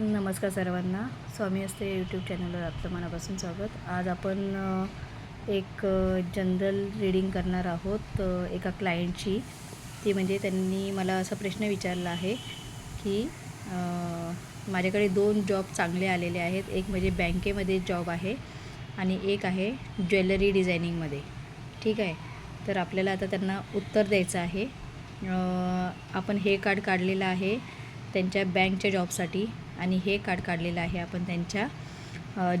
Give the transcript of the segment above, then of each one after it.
नमस्कार सर्वांना. स्वामी असते यूट्यूब चॅनलवर आपलं मनापासून स्वागत. आज आपण एक जनरल रीडिंग करणार आहोत एका क्लायंटची ती म्हणजे त्यांनी मला असा प्रश्न विचारला आहे की माझ्याकडे दोन जॉब चांगले आलेले आहेत. एक म्हणजे बँकेमध्ये जॉब आहे आणि एक आहे ज्वेलरी डिझायनिंगमध्ये ठीक आहे? तर आपल्याला आता त्यांना उत्तर द्यायचं आहे. आपण हे कार्ड काढलेलं आहे त्यांच्या बँकच्या जॉबसाठी आणि हे कार्ड काढलेलं आहे आपण त्यांच्या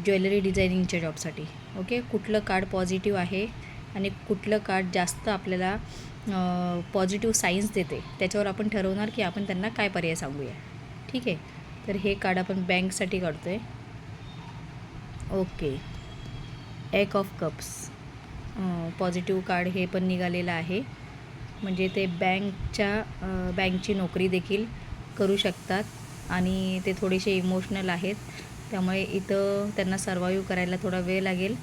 ज्वेलरी डिझायनिंगच्या जॉबसाठी. ओके? कुठलं कार्ड पॉझिटिव्ह आहे आणि कुठलं कार्ड जास्त आपल्याला पॉझिटिव्ह सायन्स देते त्याच्यावर आपण ठरवणार की आपण त्यांना काय पर्याय सांगूया. ठीक आहे? तर हे कार्ड आपण बँकसाठी काढतो आहे ओके एक ऑफ कप्स पॉझिटिव्ह कार्ड हे पण निघालेलं आहे. म्हणजे ते बँकच्या बँकची नोकरी देखील करू शकतात. आणि ते थोडेसे इमोशनल आहेत. त्यामुळे इथं त्यांना सर्वाईव्ह करायला थोडा वेळ लागेल.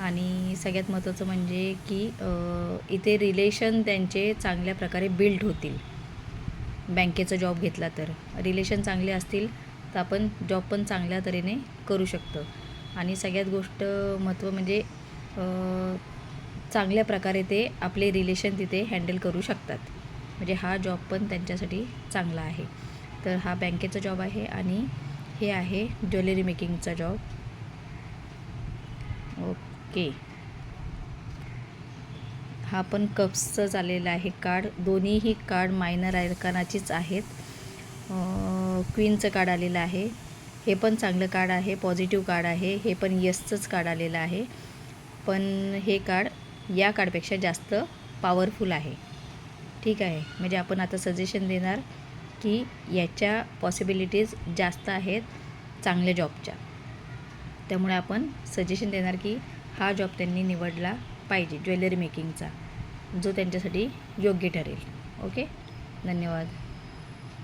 आणि सगळ्यात महत्त्वाचं म्हणजे की इथे रिलेशन त्यांचे चांगल्या प्रकारे बिल्ड होतील. बँकेचा जॉब घेतला तर. रिलेशन चांगले असतील तर आपण जॉब पण चांगल्या तऱ्हेने करू शकतो. आणि सगळ्यात गोष्ट महत्त्व म्हणजे चांगल्या प्रकारे ते आपले रिलेशन तिथे हँडल करू शकतात. म्हणजे हा जॉब पण त्यांच्यासाठी चांगला आहे. तर हा बँकेचा जॉब आहे आणि हे आहे ज्वेलरी मेकिंगचा जॉब. ओके. हा पण कप्सचं आलेला आहे कार्ड. दोन्हीही कार्ड मायनर आयरकानाचीच आहेत. क्वीनचं कार्ड आलेलं आहे. हे पण चांगलं कार्ड आहे पॉझिटिव्ह कार्ड आहे. हे पण यसचंच कार्ड आलेलं आहे. पण हे कार्ड या कार्डपेक्षा जास्त पॉवरफुल आहे. ठीक आहे. म्हणजे आपण आता सजेशन देणार की याच्या पॉसिबिलिटीज जास्त आहेत चांगल्या जॉबच्या त्यामुळे आपण सजेशन देणार की हा जॉब त्यांनी निवडला पाहिजे ज्वेलरी मेकिंगचा जो त्यांच्यासाठी योग्य ठरेल. ओके धन्यवाद.